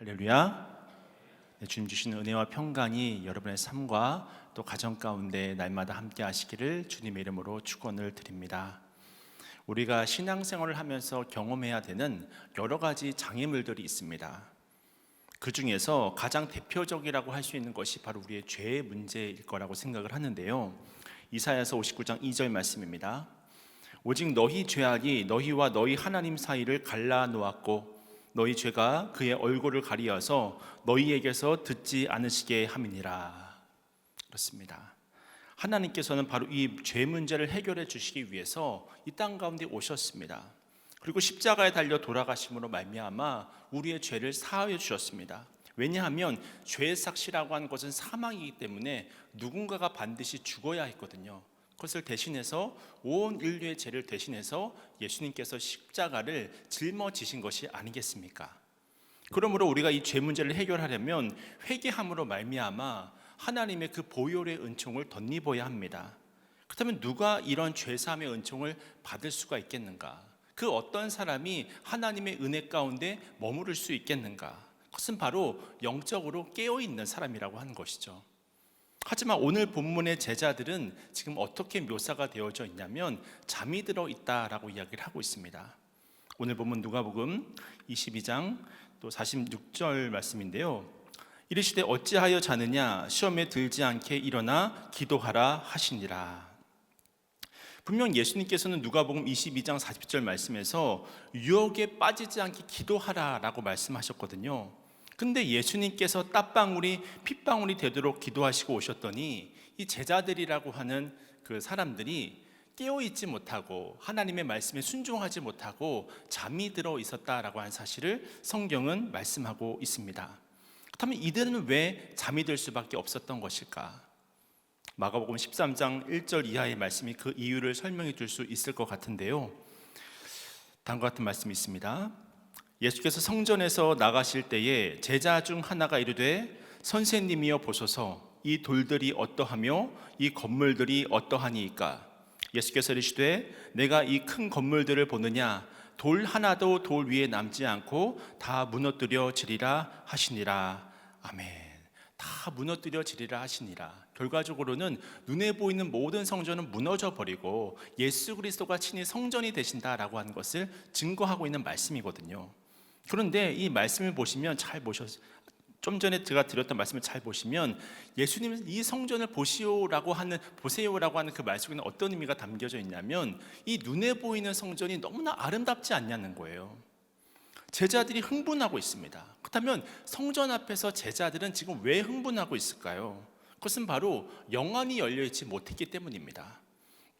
할렐루야. 네, 주님 주시는 은혜와 평강이 여러분의 삶과 또 가정 가운데 날마다 함께 하시기를 주님의 이름으로 축원을 드립니다. 우리가 신앙생활을 하면서 경험해야 되는 여러 가지 장애물들이 있습니다. 그 중에서 가장 대표적이라고 할 수 있는 것이 바로 우리의 죄의 문제일 거라고 생각을 하는데요. 이사야서 59장 2절 말씀입니다. 오직 너희 죄악이 너희와 너희 하나님 사이를 갈라 놓았고 너희 죄가 그의 얼굴을 가리어서 너희에게서 듣지 않으시게 함이니라. 그렇습니다. 하나님께서는 바로 이 죄 문제를 해결해 주시기 위해서 이 땅 가운데 오셨습니다. 그리고 십자가에 달려 돌아가심으로 말미암아 우리의 죄를 사하여 주셨습니다. 왜냐하면 죄의 삭시라고 하는 것은 사망이기 때문에 누군가가 반드시 죽어야 했거든요. 그것을 대신해서 온 인류의 죄를 대신해서 예수님께서 십자가를 짊어지신 것이 아니겠습니까? 그러므로 우리가 이 죄 문제를 해결하려면 회개함으로 말미암아 하나님의 그 보혈의 은총을 덧입어야 합니다. 그렇다면 누가 이런 죄 사함의 은총을 받을 수가 있겠는가? 그 어떤 사람이 하나님의 은혜 가운데 머무를 수 있겠는가? 그것은 바로 영적으로 깨어 있는 사람이라고 하는 것이죠. 하지만 오늘 본문의 제자들은 지금 어떻게 묘사가 되어져 있냐면 잠이 들어 있다라고 이야기를 하고 있습니다. 오늘 본문 누가복음 22장 또 46절 말씀인데요. 이르시되 어찌하여 자느냐 시험에 들지 않게 일어나 기도하라 하시니라. 분명 예수님께서는 누가복음 22장 40절 말씀에서 유혹에 빠지지 않게 기도하라라고 말씀하셨거든요. 근데 예수님께서 땀방울이 핏방울이 되도록 기도하시고 오셨더니 이 제자들이라고 하는 그 사람들이 깨어 있지 못하고 하나님의 말씀에 순종하지 못하고 잠이 들어 있었다라고 하는 사실을 성경은 말씀하고 있습니다. 그렇다면 이들은 왜 잠이 들 수밖에 없었던 것일까? 마가복음 13장 1절 이하의 말씀이 그 이유를 설명해 줄 수 있을 것 같은데요. 다음과 같은 말씀이 있습니다. 예수께서 성전에서 나가실 때에 제자 중 하나가 이르되 선생님이여 보소서. 이 돌들이 어떠하며 이 건물들이 어떠하니이까? 예수께서 이르시되 내가 이 큰 건물들을 보느냐? 돌 하나도 돌 위에 남지 않고 다 무너뜨려 지리라 하시니라. 아멘. 다 무너뜨려 지리라 하시니라. 결과적으로는 눈에 보이는 모든 성전은 무너져 버리고 예수 그리스도가 친히 성전이 되신다라고 하는 것을 증거하고 있는 말씀이거든요. 그런데 이 말씀을 보시면 잘 보셨 좀 전에 제가 드렸던 말씀을 잘 보시면 예수님 이 성전을 보시오라고 하는 보세요라고 하는 그 말씀에는 어떤 의미가 담겨져 있냐면 이 눈에 보이는 성전이 너무나 아름답지 않냐는 거예요. 제자들이 흥분하고 있습니다. 그렇다면 성전 앞에서 제자들은 지금 왜 흥분하고 있을까요? 그것은 바로 영안이 열려 있지 못했기 때문입니다.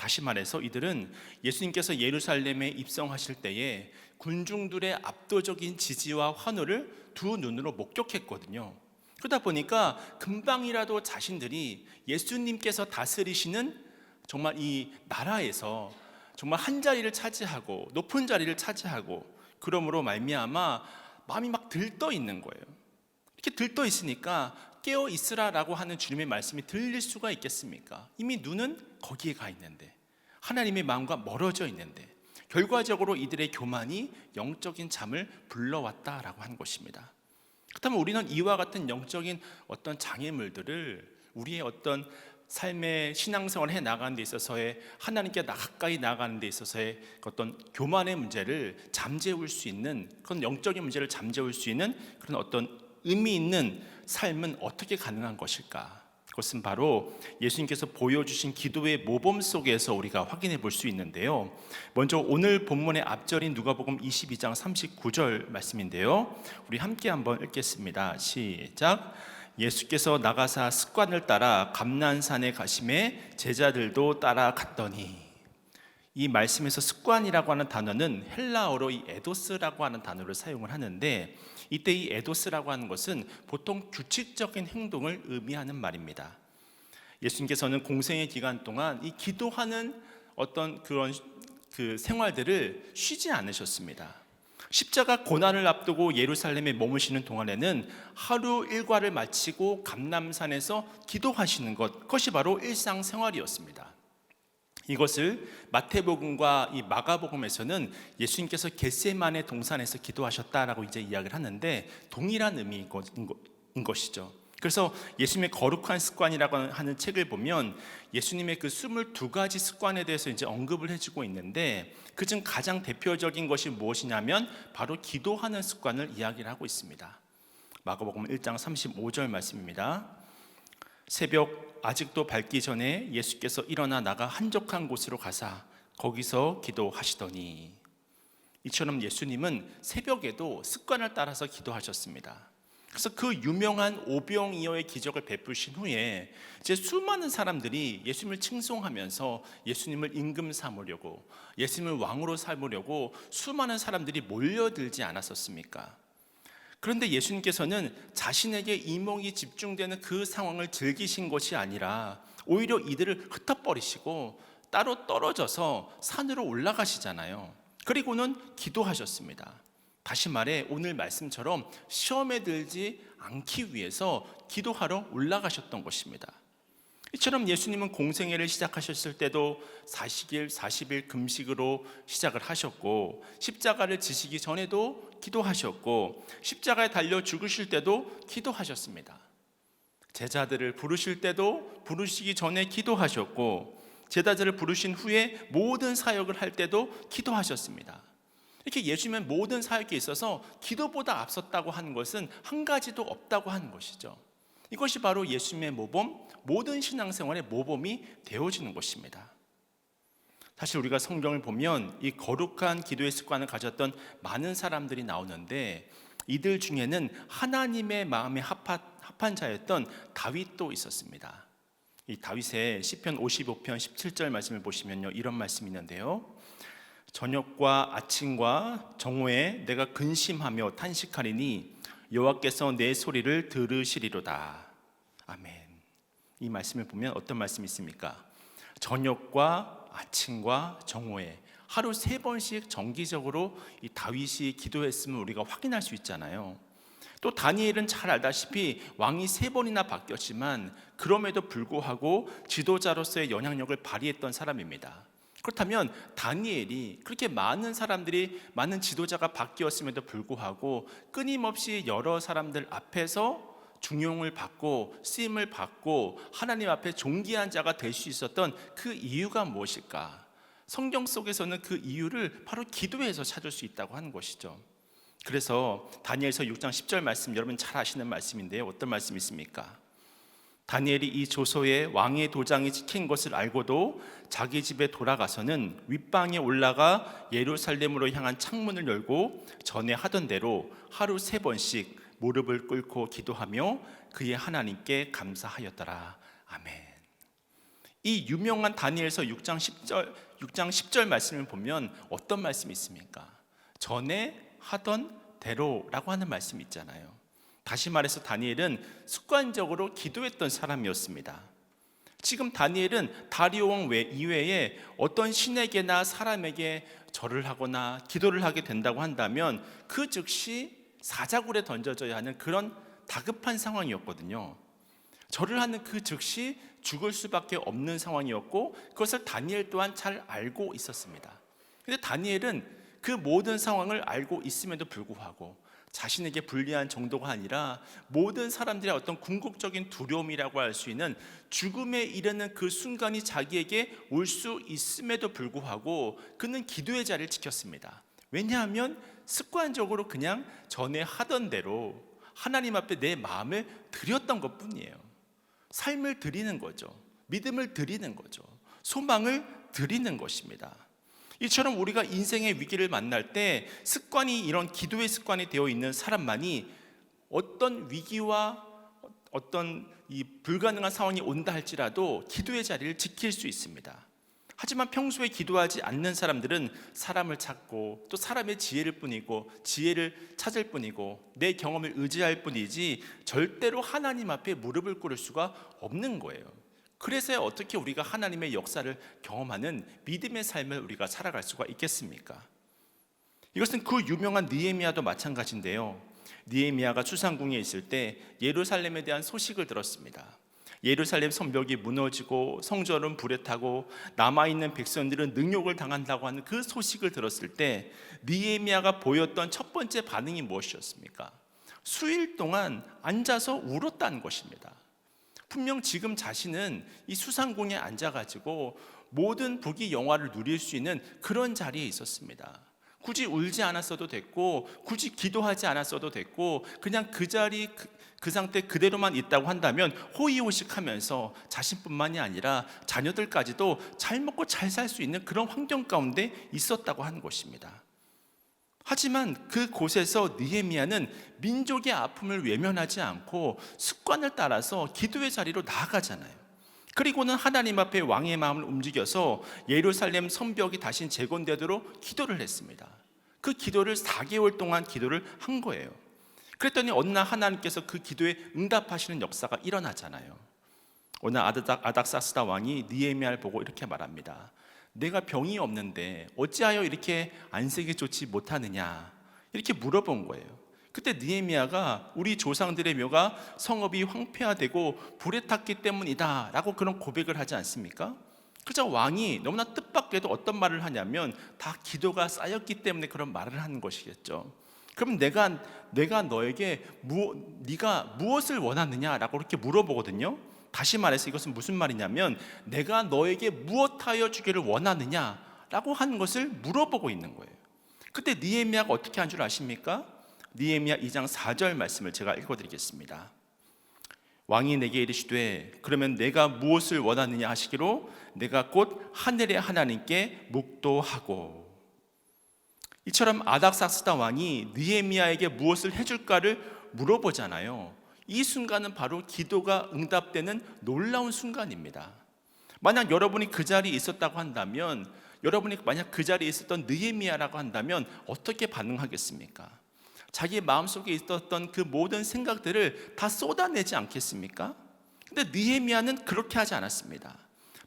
다시 말해서 이들은 예수님께서 예루살렘에 입성하실 때에 군중들의 압도적인 지지와 환호를 두 눈으로 목격했거든요. 그러다 보니까 금방이라도 자신들이 예수님께서 다스리시는 정말 이 나라에서 정말 한 자리를 차지하고 높은 자리를 차지하고 그러므로 말미암아 마음이 막 들떠 있는 거예요. 이렇게 들떠 있으니까 깨어 있으라라고 하는 주님의 말씀이 들릴 수가 있겠습니까? 이미 눈은 거기에 가 있는데 하나님의 마음과 멀어져 있는데 결과적으로 이들의 교만이 영적인 잠을 불러왔다라고 하는 것입니다. 그렇다면 우리는 이와 같은 영적인 어떤 장애물들을 우리의 어떤 삶의 신앙생활을 해 나가는 데 있어서의 하나님께 가까이 나가는 데 있어서의 어떤 교만의 문제를 잠재울 수 있는 그런 영적인 문제를 잠재울 수 있는 그런 어떤 의미 있는 삶은 어떻게 가능한 것일까? 그것은 바로 예수님께서 보여주신 기도의 모범 속에서 우리가 확인해 볼 수 있는데요. 먼저 오늘 본문의 앞절인 누가복음 22장 39절 말씀인데요. 우리 함께 한번 읽겠습니다. 시작. 예수께서 나가사 습관을 따라 감난산에 가심에 제자들도 따라갔더니 이 말씀에서 습관이라고 하는 단어는 헬라어로 이 에도스라고 하는 단어를 사용을 하는데 이때 이 에도스라고 하는 것은 보통 규칙적인 행동을 의미하는 말입니다. 예수님께서는 공생의 기간 동안 이 기도하는 어떤 그런 그 생활들을 쉬지 않으셨습니다. 십자가 고난을 앞두고 예루살렘에 머무시는 동안에는 하루 일과를 마치고 감남산에서 기도하시는 것 그것이 바로 일상 생활이었습니다. 이것을 마태복음과 이 마가복음에서는 예수님께서 겟세만의 동산에서 기도하셨다라고 이제 이야기를 하는데 동일한 의미인 것이죠. 그래서 예수님의 거룩한 습관이라고 하는 책을 보면 예수님의 그 22가지 습관에 대해서 이제 언급을 해주고 있는데 그중 가장 대표적인 것이 무엇이냐면 바로 기도하는 습관을 이야기를 하고 있습니다. 마가복음 1장 35절 말씀입니다. 새벽 아직도 밝기 전에 예수께서 일어나 나가 한적한 곳으로 가사 거기서 기도하시더니 이처럼 예수님은 새벽에도 습관을 따라서 기도하셨습니다. 그래서 그 유명한 오병이어의 기적을 베푸신 후에 이제 수많은 사람들이 예수님을 칭송하면서 예수님을 임금 삼으려고 예수님을 왕으로 삼으려고 수많은 사람들이 몰려들지 않았었습니까? 그런데 예수님께서는 자신에게 이목이 집중되는 그 상황을 즐기신 것이 아니라 오히려 이들을 흩어버리시고 따로 떨어져서 산으로 올라가시잖아요. 그리고는 기도하셨습니다. 다시 말해 오늘 말씀처럼 시험에 들지 않기 위해서 기도하러 올라가셨던 것입니다. 이처럼 예수님은 공생애를 시작하셨을 때도 40일, 40일 금식으로 시작을 하셨고 십자가를 지시기 전에도 기도하셨고 십자가에 달려 죽으실 때도 기도하셨습니다. 제자들을 부르실 때도 부르시기 전에 기도하셨고 제자들을 부르신 후에 모든 사역을 할 때도 기도하셨습니다. 이렇게 예수님은 모든 사역에 있어서 기도보다 앞섰다고 하는 것은 한 가지도 없다고 하는 것이죠. 이것이 바로 예수님의 모범, 모든 신앙생활의 모범이 되어지는 것입니다. 사실 우리가 성경을 보면 이 거룩한 기도의 습관을 가졌던 많은 사람들이 나오는데 이들 중에는 하나님의 마음에 합한, 자였던 다윗도 있었습니다. 이 다윗의 시편 55편 17절 말씀을 보시면요 이런 말씀이 있는데요. 저녁과 아침과 정오에 내가 근심하며 탄식하리니 여호와께서 내 소리를 들으시리로다. 아멘. 이 말씀을 보면 어떤 말씀이 있습니까? 저녁과 아침과 정오에 하루 세 번씩 정기적으로 이 다윗이 기도했음을 우리가 확인할 수 있잖아요. 또 다니엘은 잘 알다시피 왕이 세 번이나 바뀌었지만 그럼에도 불구하고 지도자로서의 영향력을 발휘했던 사람입니다. 그렇다면 다니엘이 그렇게 많은 사람들이 많은 지도자가 바뀌었음에도 불구하고 끊임없이 여러 사람들 앞에서 중용을 받고 쓰임을 받고 하나님 앞에 존귀한 자가 될 수 있었던 그 이유가 무엇일까? 성경 속에서는 그 이유를 바로 기도에서 찾을 수 있다고 하는 것이죠. 그래서 다니엘서 6장 10절 말씀 여러분 잘 아시는 말씀인데요. 어떤 말씀이 있습니까? 다니엘이 이 조서에 왕의 도장이 찍힌 것을 알고도 자기 집에 돌아가서는 윗방에 올라가 예루살렘으로 향한 창문을 열고 전에 하던 대로 하루 세 번씩 무릎을 꿇고 기도하며 그의 하나님께 감사하였더라. 아멘. 이 유명한 다니엘서 6장 10절 6장 10절 말씀을 보면 어떤 말씀이 있습니까? 전에 하던 대로라고 하는 말씀이 있잖아요. 다시 말해서 다니엘은 습관적으로 기도했던 사람이었습니다. 지금 다니엘은 다리오 왕 이외에 어떤 신에게나 사람에게 절을 하거나 기도를 하게 된다고 한다면 그 즉시 사자굴에 던져져야 하는 그런 다급한 상황이었거든요. 절을 하는 그 즉시 죽을 수밖에 없는 상황이었고 그것을 다니엘 또한 잘 알고 있었습니다. 근데 다니엘은 그 모든 상황을 알고 있음에도 불구하고 자신에게 불리한 정도가 아니라 모든 사람들의 어떤 궁극적인 두려움이라고 할 수 있는 죽음에 이르는 그 순간이 자기에게 올 수 있음에도 불구하고 그는 기도의 자리를 지켰습니다. 왜냐하면 습관적으로 그냥 전에 하던 대로 하나님 앞에 내 마음을 드렸던 것 뿐이에요. 삶을 드리는 거죠. 믿음을 드리는 거죠. 소망을 드리는 것입니다. 이처럼 우리가 인생의 위기를 만날 때 습관이 이런 기도의 습관이 되어 있는 사람만이 어떤 위기와 어떤 이 불가능한 상황이 온다 할지라도 기도의 자리를 지킬 수 있습니다. 하지만 평소에 기도하지 않는 사람들은 사람을 찾고 또 사람의 지혜를 뿐이고 지혜를 찾을 뿐이고 내 경험을 의지할 뿐이지 절대로 하나님 앞에 무릎을 꿇을 수가 없는 거예요. 그래서 어떻게 우리가 하나님의 역사를 경험하는 믿음의 삶을 우리가 살아갈 수가 있겠습니까? 이것은 그 유명한 느헤미야도 마찬가지인데요. 느헤미야가 수상궁에 있을 때 예루살렘에 대한 소식을 들었습니다. 예루살렘 성벽이 무너지고 성전은 불에 타고 남아 있는 백성들은 능욕을 당한다고 하는 그 소식을 들었을 때 니에미아가 보였던 첫 번째 반응이 무엇이었습니까? 수일 동안 앉아서 울었다는 것입니다. 분명 지금 자신은 이 수상궁에 앉아가지고 모든 북이 영화를 누릴 수 있는 그런 자리에 있었습니다. 굳이 울지 않았어도 됐고, 굳이 기도하지 않았어도 됐고, 그냥 그 자리 그, 그 상태 그대로만 있다고 한다면 호의호식하면서 자신뿐만이 아니라 자녀들까지도 잘 먹고 잘 살 수 있는 그런 환경 가운데 있었다고 하는 것입니다. 하지만 그 곳에서 느헤미야는 민족의 아픔을 외면하지 않고 습관을 따라서 기도의 자리로 나아가잖아요. 그리고는 하나님 앞에 왕의 마음을 움직여서 예루살렘 성벽이 다시 재건되도록 기도를 했습니다. 그 기도를 4개월 동안 기도를 한 거예요. 그랬더니 어느 날 하나님께서 그 기도에 응답하시는 역사가 일어나잖아요. 어느 날 아닥, 아닥사스다 왕이 니에미아를 보고 이렇게 말합니다. 내가 병이 없는데 어찌하여 이렇게 안색이 좋지 못하느냐 이렇게 물어본 거예요. 그때 니에미아가 우리 조상들의 묘가 성읍이 황폐화되고 불에 탔기 때문이다라고 그런 고백을 하지 않습니까? 그저 왕이 너무나 뜻밖에도 어떤 말을 하냐면 다 기도가 쌓였기 때문에 그런 말을 하는 것이겠죠. 그럼 내가 내가 너에게 무 네가 무엇을 원하느냐라고 이렇게 물어보거든요. 다시 말해서 이것은 무슨 말이냐면 내가 너에게 무엇하여 주기를 원하느냐라고 하는 것을 물어보고 있는 거예요. 그때 니에미아가 어떻게 한 줄 아십니까? 니에미아 2장 4절 말씀을 제가 읽어 드리겠습니다. 왕이 내게 이르시되 그러면 내가 무엇을 원하느냐 하시기로 내가 곧 하늘의 하나님께 묵도하고 이처럼 아닥사스다 왕이 느헤미야에게 무엇을 해줄까를 물어보잖아요. 이 순간은 바로 기도가 응답되는 놀라운 순간입니다. 만약 여러분이 그 자리에 있었다고 한다면 여러분이 만약 그 자리에 있었던 느헤미야라고 한다면 어떻게 반응하겠습니까? 자기 마음속에 있었던 그 모든 생각들을 다 쏟아내지 않겠습니까? 근데 느헤미야는 그렇게 하지 않았습니다.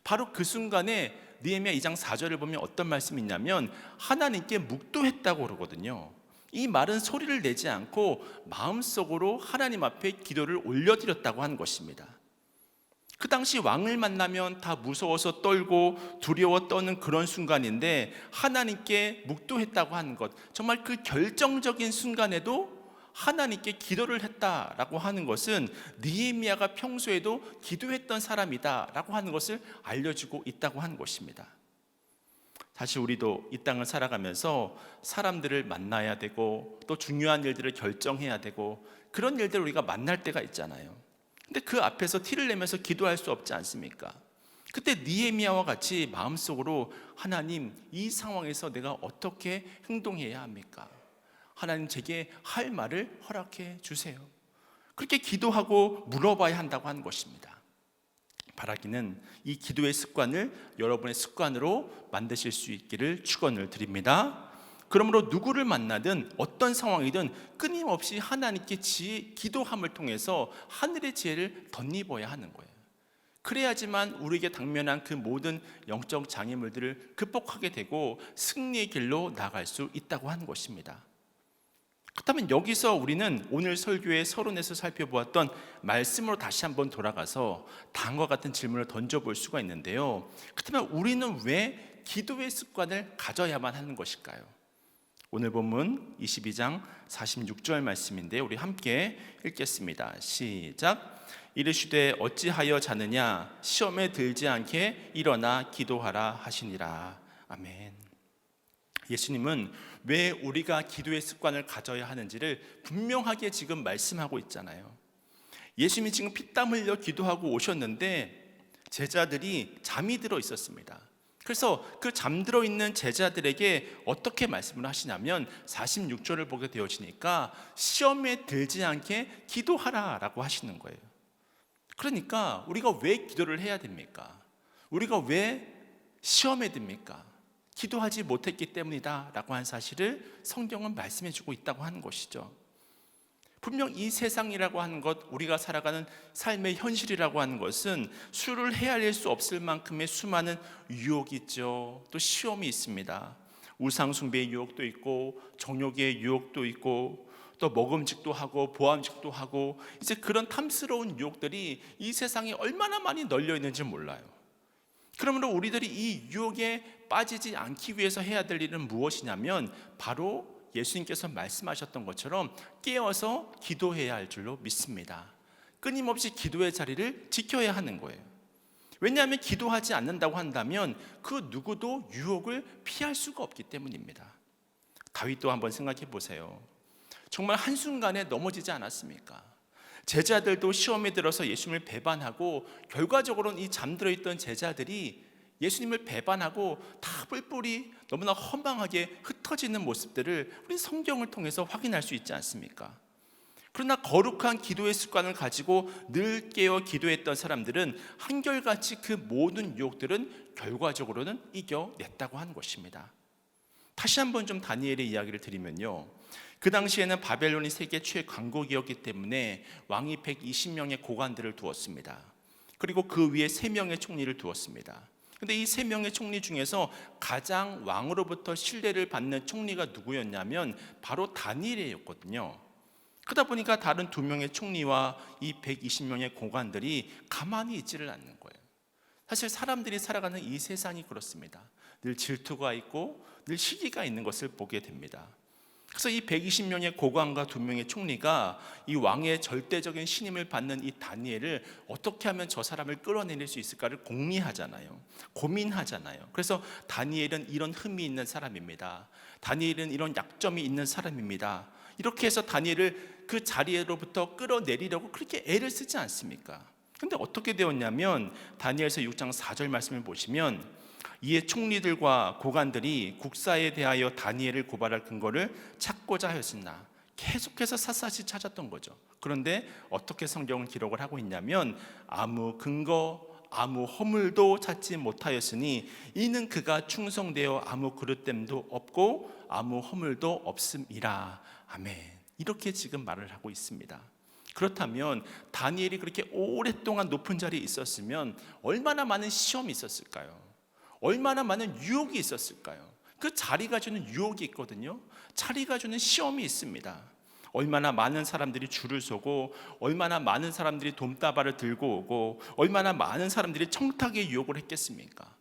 바로 그 순간에 느헤미야 2장 4절을 보면 어떤 말씀이 있냐면 하나님께 묵도했다고 그러거든요. 이 말은 소리를 내지 않고 마음속으로 하나님 앞에 기도를 올려드렸다고 하는 것입니다. 그 당시 왕을 만나면 다 무서워서 떨고 두려워 떠는 그런 순간인데 하나님께 묵도했다고 하는 것 정말 그 결정적인 순간에도 하나님께 기도를 했다라고 하는 것은 니에미아가 평소에도 기도했던 사람이다라고 하는 것을 알려주고 있다고 하는 것입니다. 사실 우리도 이 땅을 살아가면서 사람들을 만나야 되고 또 중요한 일들을 결정해야 되고 그런 일들을 우리가 만날 때가 있잖아요. 근데 그 앞에서 티를 내면서 기도할 수 없지 않습니까? 그때 니에미아와 같이 마음속으로 하나님 이 상황에서 내가 어떻게 행동해야 합니까? 하나님 제게 할 말을 허락해 주세요. 그렇게 기도하고 물어봐야 한다고 하는 것입니다. 바라기는 이 기도의 습관을 여러분의 습관으로 만드실 수 있기를 축원을 드립니다. 그러므로 누구를 만나든 어떤 상황이든 끊임없이 하나님께 지 기도함을 통해서 하늘의 지혜를 덧입어야 하는 거예요. 그래야지만 우리에게 당면한 그 모든 영적 장애물들을 극복하게 되고 승리의 길로 나갈 수 있다고 하는 것입니다. 그렇다면 여기서 우리는 오늘 설교의 서론에서 살펴보았던 말씀으로 다시 한번 돌아가서 다음과 같은 질문을 던져볼 수가 있는데요. 그렇다면 우리는 왜 기도의 습관을 가져야만 하는 것일까요? 오늘 본문 22장 46절 말씀인데 우리 함께 읽겠습니다. 시작. 이르시되 어찌하여 자느냐 시험에 들지 않게 일어나 기도하라 하시니라. 아멘. 예수님은 왜 우리가 기도의 습관을 가져야 하는지를 분명하게 지금 말씀하고 있잖아요. 예수님이 지금 피땀 흘려 기도하고 오셨는데 제자들이 잠이 들어 있었습니다. 그래서 그 잠들어 있는 제자들에게 어떻게 말씀을 하시냐면 46절을 보게 되어지니까 시험에 들지 않게 기도하라라고 하시는 거예요. 그러니까 우리가 왜 기도를 해야 됩니까? 우리가 왜 시험에 듭니까? 기도하지 못했기 때문이다 라고 한 사실을 성경은 말씀해 주고 있다고 하는 것이죠. 분명 이 세상이라고 하는 것, 우리가 살아가는 삶의 현실이라고 하는 것은 수를 헤아릴 수 없을 만큼의 수많은 유혹이 있죠. 또 시험이 있습니다. 우상숭배의 유혹도 있고, 정욕의 유혹도 있고, 또 먹음직도 하고 보암직도 하고 이제 그런 탐스러운 유혹들이 이 세상에 얼마나 많이 널려 있는지 몰라요. 그러므로 우리들이 이 유혹에 빠지지 않기 위해서 해야 될 일은 무엇이냐면 바로 예수님께서 말씀하셨던 것처럼 깨어서 기도해야 할 줄로 믿습니다. 끊임없이 기도의 자리를 지켜야 하는 거예요. 왜냐하면 기도하지 않는다고 한다면 그 누구도 유혹을 피할 수가 없기 때문입니다. 다윗도 한번 생각해 보세요. 정말 한순간에 넘어지지 않았습니까? 제자들도 시험에 들어서 예수님을 배반하고 결과적으로는 이 잠들어 있던 제자들이 예수님을 배반하고 다 뿔뿔이 너무나 허망하게 흩어지는 모습들을 우리 성경을 통해서 확인할 수 있지 않습니까? 그러나 거룩한 기도의 습관을 가지고 늘 깨어 기도했던 사람들은 한결같이 그 모든 유혹들은 결과적으로는 이겨냈다고 하는 것입니다. 다시 한번 좀 다니엘의 이야기를 드리면요. 그 당시에는 바벨론이 세계 최강국이었기 때문에 왕이 120명의 고관들을 두었습니다. 그리고 그 위에 3명의 총리를 두었습니다. 근데 이세 명의 총리 중에서 가장 왕으로부터 신뢰를 받는 총리가 누구였냐면 바로 다니엘이었거든요. 그러다 보니까 다른 두 명의 총리와 이 120명의 고관들이 가만히 있지를 않는 거예요. 사실 사람들이 살아가는 이 세상이 그렇습니다. 늘 질투가 있고 늘 시기가 있는 것을 보게 됩니다. 그래서 이 120명의 고관과 두 명의 총리가 이 왕의 절대적인 신임을 받는 이 다니엘을 어떻게 하면 저 사람을 끌어내릴 수 있을까를 공리하잖아요. 고민하잖아요. 그래서 다니엘은 이런 흠이 있는 사람입니다. 다니엘은 이런 약점이 있는 사람입니다. 이렇게 해서 다니엘을 그 자리로부터 끌어내리려고 그렇게 애를 쓰지 않습니까? 근데 어떻게 되었냐면 다니엘서 6장 4절 말씀을 보시면 이에 총리들과 고관들이 국사에 대하여 다니엘을 고발할 근거를 찾고자 하였으나 계속해서 샅샅이 찾았던 거죠. 그런데 어떻게 성경은 기록을 하고 있냐면 아무 근거 아무 허물도 찾지 못하였으니 이는 그가 충성되어 아무 그릇됨도 없고 아무 허물도 없음이라. 아멘. 이렇게 지금 말을 하고 있습니다. 그렇다면 다니엘이 그렇게 오랫동안 높은 자리에 있었으면 얼마나 많은 시험이 있었을까요? 얼마나 많은 유혹이 있었을까요? 그 자리가 주는 유혹이 있거든요. 자리가 주는 시험이 있습니다. 얼마나 많은 사람들이 줄을 서고 얼마나 많은 사람들이 돈다발을 들고 오고 얼마나 많은 사람들이 청탁의 유혹을 했겠습니까?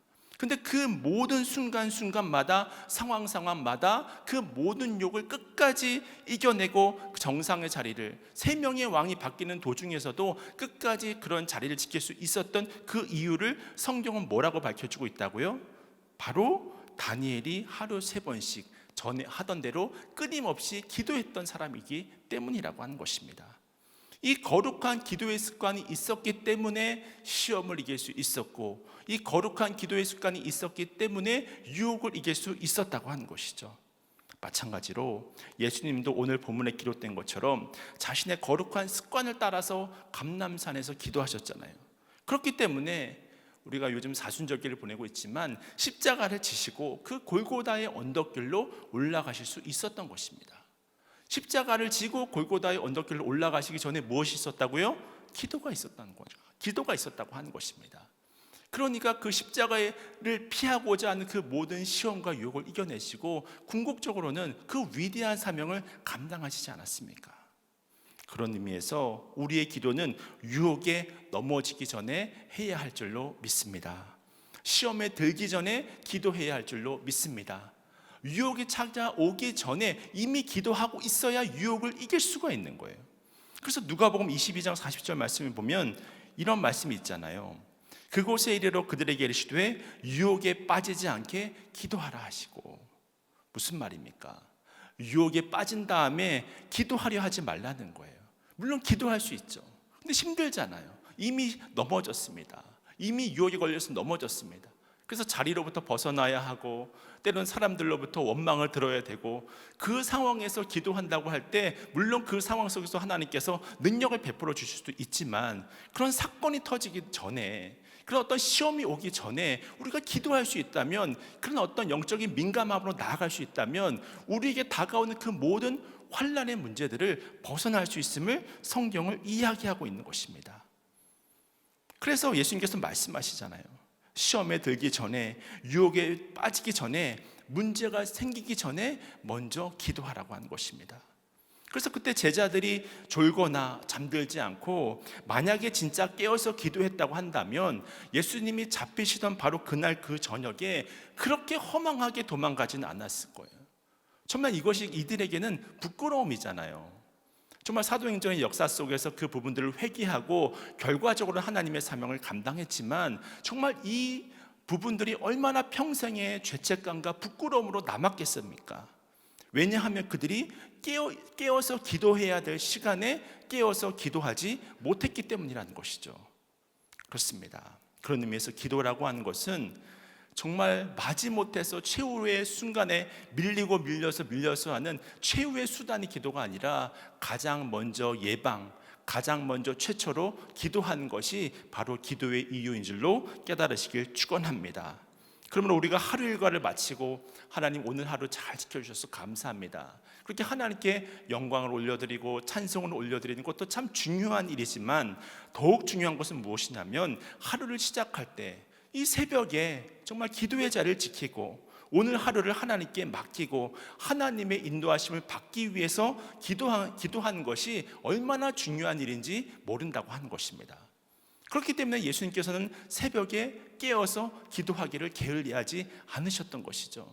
근데 그 모든 순간순간마다 상황 상황마다 그 모든 욕을 끝까지 이겨내고 그 정상의 자리를 세 명의 왕이 바뀌는 도중에서도 끝까지 그런 자리를 지킬 수 있었던 그 이유를 성경은 뭐라고 밝혀주고 있다고요? 바로 다니엘이 하루 세 번씩 전에 하던 대로 끊임없이 기도했던 사람이기 때문이라고 하는 것입니다. 이 거룩한 기도의 습관이 있었기 때문에 시험을 이길 수 있었고 이 거룩한 기도의 습관이 있었기 때문에 유혹을 이길 수 있었다고 하는 것이죠. 마찬가지로 예수님도 오늘 본문에 기록된 것처럼 자신의 거룩한 습관을 따라서 감남산에서 기도하셨잖아요. 그렇기 때문에 우리가 요즘 사순절기를 보내고 있지만 십자가를 지시고 그 골고다의 언덕길로 올라가실 수 있었던 것입니다. 십자가를 지고 골고다의 언덕길로 올라가시기 전에 무엇이 있었다고요? 기도가 있었다는 거죠. 기도가 있었다고 하는 것입니다. 그러니까 그 십자가를 피하고자 하는 그 모든 시험과 유혹을 이겨내시고 궁극적으로는 그 위대한 사명을 감당하시지 않았습니까? 그런 의미에서 우리의 기도는 유혹에 넘어지기 전에 해야 할 줄로 믿습니다. 시험에 들기 전에 기도해야 할 줄로 믿습니다. 유혹이 찾아오기 전에 이미 기도하고 있어야 유혹을 이길 수가 있는 거예요. 그래서 누가복음 22장 40절 말씀을 보면 이런 말씀이 있잖아요. 그곳에 이르러 그들에게 이르시되 유혹에 빠지지 않게 기도하라 하시고 무슨 말입니까? 유혹에 빠진 다음에 기도하려 하지 말라는 거예요. 물론 기도할 수 있죠. 근데 힘들잖아요. 이미 넘어졌습니다. 이미 유혹에 걸려서 넘어졌습니다. 그래서 자리로부터 벗어나야 하고 때로는 사람들로부터 원망을 들어야 되고 그 상황에서 기도한다고 할 때 물론 그 상황 속에서 하나님께서 능력을 베풀어 주실 수도 있지만 그런 사건이 터지기 전에 그런 어떤 시험이 오기 전에 우리가 기도할 수 있다면 그런 어떤 영적인 민감함으로 나아갈 수 있다면 우리에게 다가오는 그 모든 환란의 문제들을 벗어날 수 있음을 성경을 이야기하고 있는 것입니다. 그래서 예수님께서 말씀하시잖아요. 시험에 들기 전에 유혹에 빠지기 전에 문제가 생기기 전에 먼저 기도하라고 하는 것입니다. 그래서 그때 제자들이 졸거나 잠들지 않고 만약에 진짜 깨어서 기도했다고 한다면 예수님이 잡히시던 바로 그날 그 저녁에 그렇게 허망하게 도망가지는 않았을 거예요. 정말 이것이 이들에게는 부끄러움이잖아요. 정말 사도행전의 역사 속에서 그 부분들을 회개하고 결과적으로 하나님의 사명을 감당했지만 정말 이 부분들이 얼마나 평생의 죄책감과 부끄러움으로 남았겠습니까? 왜냐하면 그들이 깨어, 깨어서 기도해야 될 시간에 깨어서 기도하지 못했기 때문이라는 것이죠. 그렇습니다. 그런 의미에서 기도라고 하는 것은 정말 마지못해서 최후의 순간에 밀리고 밀려서 밀려서 하는 최후의 수단이 기도가 아니라 가장 먼저 예방, 가장 먼저 최초로 기도하는 것이 바로 기도의 이유인 줄로 깨달으시길 축원합니다. 그러면 우리가 하루 일과를 마치고 하나님 오늘 하루 잘 지켜주셔서 감사합니다. 그렇게 하나님께 영광을 올려드리고 찬송을 올려드리는 것도 참 중요한 일이지만 더욱 중요한 것은 무엇이냐면 하루를 시작할 때 이 새벽에 정말 기도의 자리를 지키고 오늘 하루를 하나님께 맡기고 하나님의 인도하심을 받기 위해서 기도한, 기도하는 것이 얼마나 중요한 일인지 모른다고 하는 것입니다. 그렇기 때문에 예수님께서는 새벽에 깨어서 기도하기를 게을리하지 않으셨던 것이죠.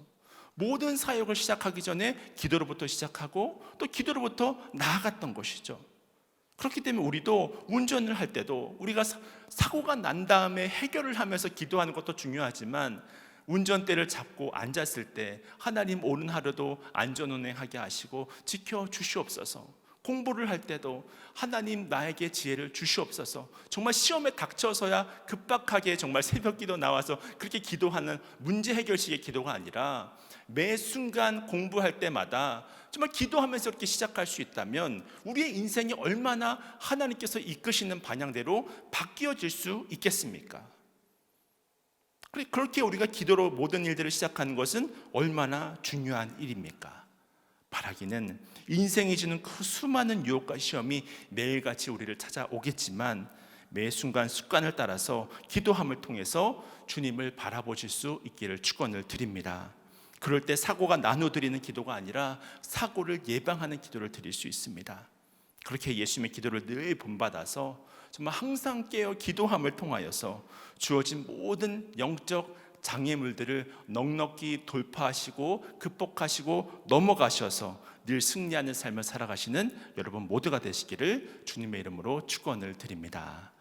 모든 사역을 시작하기 전에 기도로부터 시작하고 또 기도로부터 나아갔던 것이죠. 그렇기 때문에 우리도 운전을 할 때도 우리가 사- 사고가 난 다음에 해결을 하면서 기도하는 것도 중요하지만 운전대를 잡고 앉았을 때 하나님 오는 하루도 안전 운행하게 하시고 지켜 주시옵소서. 공부를 할 때도 하나님 나에게 지혜를 주시옵소서. 정말 시험에 닥쳐서야 급박하게 정말 새벽 기도 나와서 그렇게 기도하는 문제 해결식의 기도가 아니라 매 순간 공부할 때마다 정말 기도하면서 이렇게 시작할 수 있다면 우리의 인생이 얼마나 하나님께서 이끄시는 방향대로 바뀌어질 수 있겠습니까? 그렇게 우리가 기도로 모든 일들을 시작하는 것은 얼마나 중요한 일입니까? 바라기는 인생이 주는 그 수많은 유혹과 시험이 매일같이 우리를 찾아오겠지만 매 순간 습관을 따라서 기도함을 통해서 주님을 바라보실 수 있기를 축원을 드립니다. 그럴 때 사고가 나눠드리는 기도가 아니라 사고를 예방하는 기도를 드릴 수 있습니다. 그렇게 예수님의 기도를 늘 본받아서 정말 항상 깨어 기도함을 통하여서 주어진 모든 영적 장애물들을 넉넉히 돌파하시고 극복하시고 넘어가셔서 늘 승리하는 삶을 살아가시는 여러분 모두가 되시기를 주님의 이름으로 축원을 드립니다.